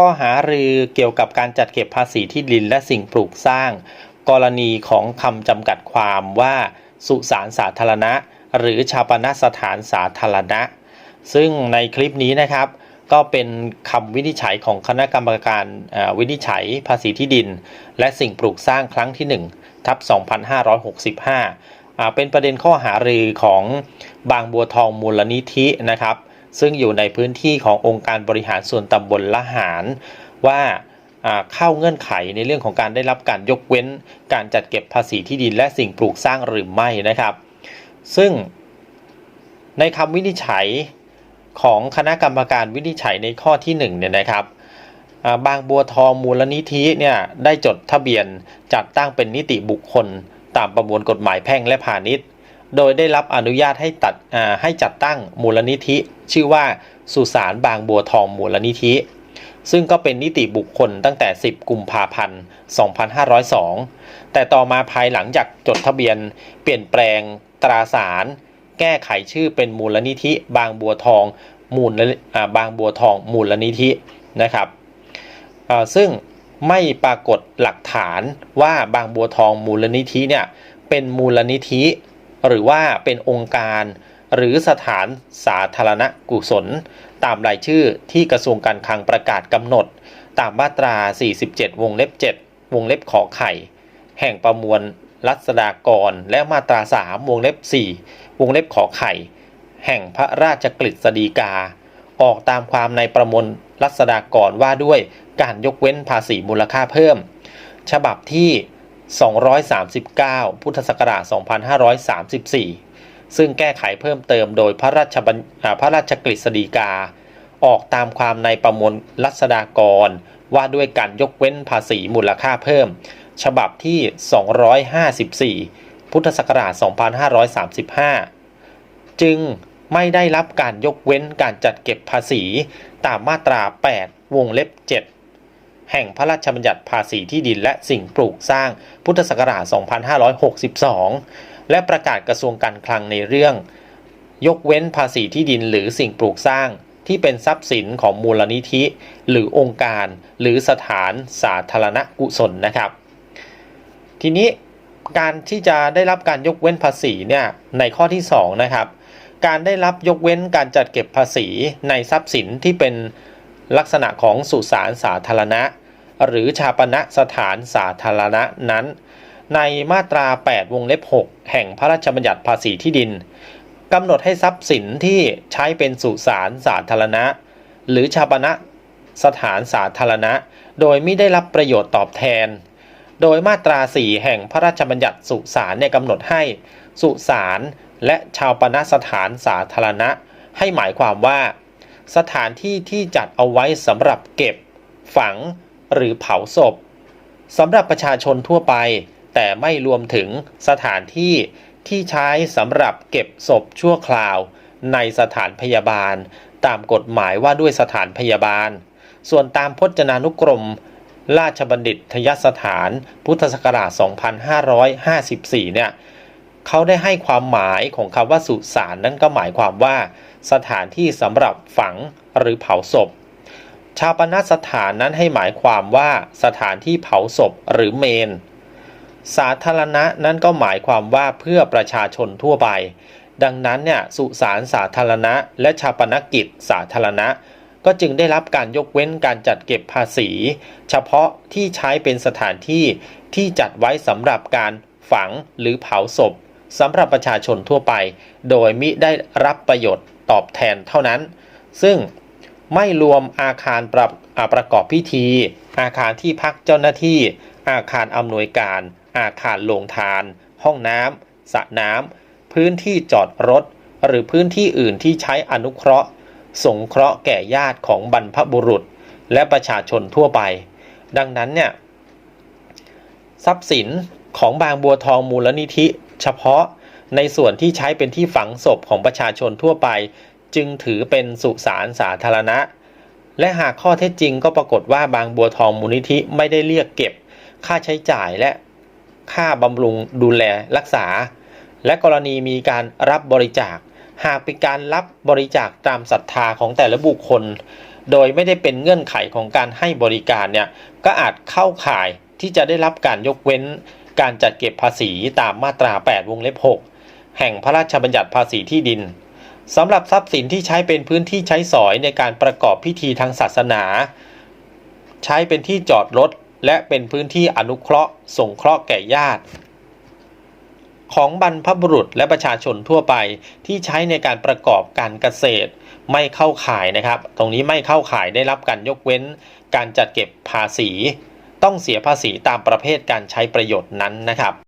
ข้อหารือเกี่ยวกับการจัดเก็บภาษีที่ดินและสิ่งปลูกสร้าง กรณีของคำจำกัดความว่า สุสานสาธารณะ หรือชาปนสถานสาธารณะ ซึ่งในคลิปนี้นะครับก็เป็นคำวินิจฉัยของคณะกรรมการวินิจฉัยภาษีที่ดิน และสิ่งปลูกสร้างครั้งที่ 1 ทับ 2565 เป็นประเด็นข้อหารือของบางบัวทองมูลนิธินะครับ ซึ่งอยู่ในพื้นที่ขององค์การบริหารส่วนตำบลละหาร ว่าเข้าเงื่อนไขในเรื่องของการได้รับการยกเว้น การจัดเก็บภาษีที่ดินและสิ่งปลูกสร้างหรือไม่นะครับ ซึ่งในคำวินิจฉัยของคณะกรรมการวินิจฉัยในข้อที่1เนี่ยนะครับบางบัวทองมูลนิธิเนี่ยได้จดทะเบียนจัดตั้งเป็นนิติบุคคล ตามประมวลกฎหมายแพ่งและพาณิชย์ โดยได้รับอนุญาตให้ตัดให้จัดตั้งมูลนิธิ ชื่อว่าสุสานบางบัวทองมูลนิธิ ซึ่งก็เป็นนิติบุคคลตั้งแต่ 10 กุมภาพันธ์ 2502 แต่ต่อมาภายหลังจากจดทะเบียน เปลี่ยนแปลงตราสาร แก้ไขชื่อเป็นมูลนิธิ บางบัวทองมูลบางบัวทองมูลนิธินะครับซึ่งไม่ปรากฏหลักฐานว่าบางบัวทองมูลนิธิเนี่ยเป็นมูลนิธิ หรือว่าเป็นองค์การ หรือสถานสาธารณกุศล ตามรายชื่อที่กระทรวงการคลังประกาศกำหนด ตามมาตรา 47 วงเล็บ 7 วงเล็บขอไข่ แห่งประมวลรัษฎากร และมาตรา 3 วงเล็บ 4 วงเล็บขอไข่ แห่งพระราชกฤษฎีกา ออกตามความในประมวลรัษฎากรว่าด้วยการยกเว้นภาษีมูลค่าเพิ่ม ฉบับที่ 239 พุทธศักราช 2534 ซึ่งแก้ไขเพิ่มเติมโดยพระราชบัญพระราชกฤษฎีกา ออกตามความในประมวลรัษฎากร ว่าด้วยการยกเว้นภาษีมูลค่าเพิ่ม ฉบับที่ 254 พุทธศักราช 2535 จึงไม่ได้รับการยกเว้นการจัดเก็บภาษีตามมาตรา 8 วงเล็บ 7 แห่งพระราชบัญญัติภาษีที่ดินและสิ่งปลูกสร้างพุทธศักราช 2562 และประกาศกระทรวงการคลังในเรื่อง ยกเว้นภาษีที่ดินหรือสิ่งปลูกสร้างที่เป็นทรัพย์สินของมูลนิธิ หรือองค์การ หรือสถานสาธารณกุศลนะครับ ทีนี้การที่จะได้รับการยกเว้นภาษีเนี่ยในข้อที่2นะครับการได้รับยกเว้นการจัดเก็บภาษีในทรัพย์สินที่เป็น ลักษณะของสุสานสาธารณะ หรือชาปณสถานสาธารณะนั้น ในมาตรา 8 วงเล็บ 6 แห่งพระราชบัญญัติภาษีที่ดินกำหนดให้ทรัพย์สินที่ใช้เป็นสุสานสาธารณะ หรือชาปณสถานสาธารณะ โดยไม่ได้รับประโยชน์ตอบแทน โดยมาตรา 4 แห่งพระราชบัญญัติสุสานเนี่ยกำหนดให้สุสานและชาวปณสถานสาธารณะ ให้หมายความว่า สถานที่ที่จัดเอาไว้สำหรับเก็บ ฝัง หรือเผาศพสำหรับประชาชนทั่วไป แต่ไม่รวมถึงสถานที่ที่ใช้สำหรับเก็บศพชั่วคราว ในสถานพยาบาล ตามกฎหมายว่าด้วยสถานพยาบาล ส่วนตามพจนานุกรม ราชบัณฑิตยสถาน พุทธศักราช 2554 เนี่ยเขาได้ให้ความหมายของคำว่าสุสานนั้นก็หมายความว่า สถานที่สำหรับฝังหรือเผาศพ ชาปนสถานนั้นให้หมายความว่าสถานที่เผาศพหรือเมน สาธารณะนั้นก็หมายความว่าเพื่อประชาชนทั่วไป ดังนั้นเนี่ยสุสานสาธารณะ และชาปนกิจสาธารณะ ก็จึงได้รับการยกเว้นการจัดเก็บภาษี เฉพาะที่ใช้เป็นสถานที่ที่จัดไว้สำหรับการฝังหรือเผาศพสำหรับประชาชนทั่วไป โดยมิได้รับประโยชน์ ตอบแทนเท่านั้น ซึ่งไม่รวมอาคารประอ่าประกอบพิธี อาคารที่พักเจ้าหน้าที่ อาคารอำนวยการ อาคารโรงทาน ห้องน้ำสระน้ำพื้นที่จอดรถ หรือพื้นที่อื่นที่ใช้อนุเคราะห์ สงเคราะห์แก่ญาติของบรรพบุรุษ และประชาชนทั่วไป ดังนั้นเนี่ยทรัพย์สินของบางบัวทองมูลนิธิ เฉพาะ ในส่วนที่ใช้เป็นที่ฝังศพของประชาชนทั่วไป จึงถือเป็นสุสานสาธารณะ และหากข้อเท็จจริงก็ปรากฏว่าบางบัวทองมูลนิธิไม่ได้เรียกเก็บ ค่าใช้จ่ายและค่าบำรุงดูแลรักษา และกรณีมีการรับบริจาค หากเป็นการรับบริจาคตามศรัทธาของแต่ละบุคคล โดยไม่ได้เป็นเงื่อนไขของการให้บริการเนี่ยก็อาจเข้าข่ายที่จะได้รับการยกเว้น การจัดเก็บภาษีตามมาตรา 8 วงเล็บ 6 แห่งพระราชบัญญัติภาษีที่ดินสำหรับทรัพย์สินที่ใช้เป็นพื้นที่ใช้สอยในการประกอบพิธีทางศาสนา ใช้เป็นที่จอดรถ และเป็นพื้นที่อนุเคราะห์สงเคราะห์แก่ญาติ ของบรรพบุรุษและประชาชนทั่วไปที่ใช้ในการประกอบการเกษตร ไม่เข้าข่ายนะครับ ตรงนี้ไม่เข้าข่ายได้รับการยกเว้น การจัดเก็บภาษี ต้องเสียภาษีตามประเภทการใช้ประโยชน์นั้นนะครับ